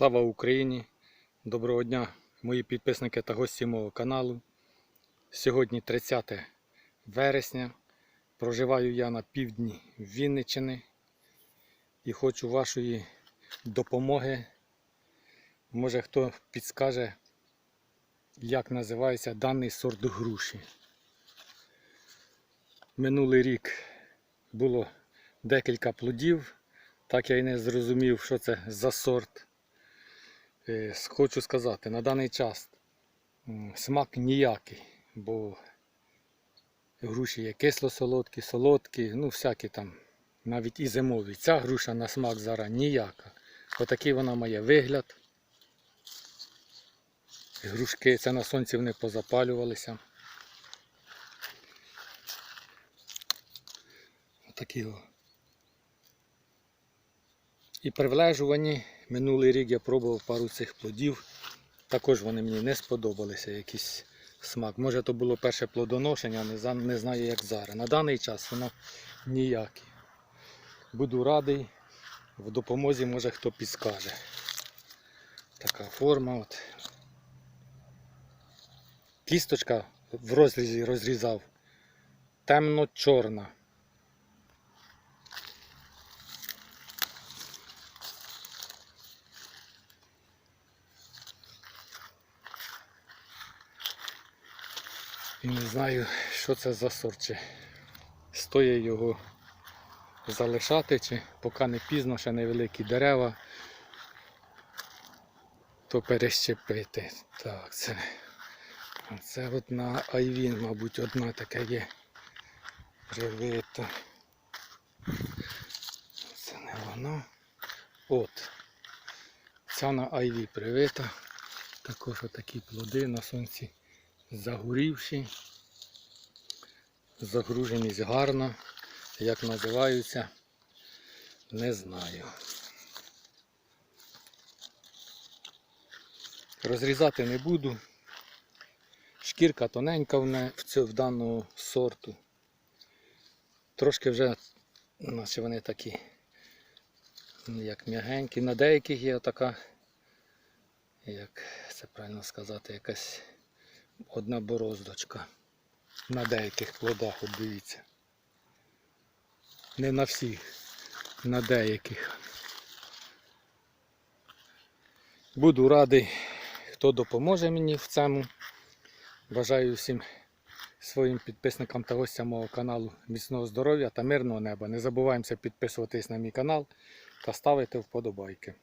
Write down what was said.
Слава Україні! Доброго дня, мої підписники та гості мого каналу. Сьогодні 30 вересня. Проживаю я на півдні Вінниччини і хочу вашої допомоги. Може хто підскаже, як називається даний сорт груші. Минулий рік було декілька плодів, так я й не зрозумів, що це за сорт. Е, Хочу сказати, на даний час смак ніякий, бо груші є кисло-солодкі, солодкі, ну всякі там, навіть і зимові. Ця груша на смак зараз ніяка. Отакий вона має вигляд. Грушки це на сонці вони позапалювалися. Отакі. І при влежуванні минулий рік я пробував пару цих плодів. Також вони мені не сподобалися, якийсь смак. Може то було перше плодоношення, не знаю як зараз. На даний час воно ніяке. Буду радий. В допомозі може хто підскаже. Така форма. От. Кісточка в розрізі розрізав. Темно-чорна. І не знаю, що це за сорт. Чи стоїть його залишати, чи поки не пізно, ще невеликі дерева, то перещепити. Так, це, це от Айвін, мабуть, одна така є привита. Це не воно. От. Ця на Айві привита. Також отакі плоди на сонці загорівші. Загруженість гарна. Як називаються, не знаю. Розрізати не буду. Шкірка тоненька в, цю, в даного сорту. Трошки вже, наче вони такі, ну, як м'ягенькі. На деяких є така, як це правильно сказати, якась одна бороздочка. На деяких плодах, от дивіться. Не на всіх, на деяких. Буду радий, хто допоможе мені в цьому. Бажаю всім своїм підписникам та гостям мого каналу міцного здоров'я та мирного неба. Не забуваємося підписуватись на мій канал та ставити вподобайки.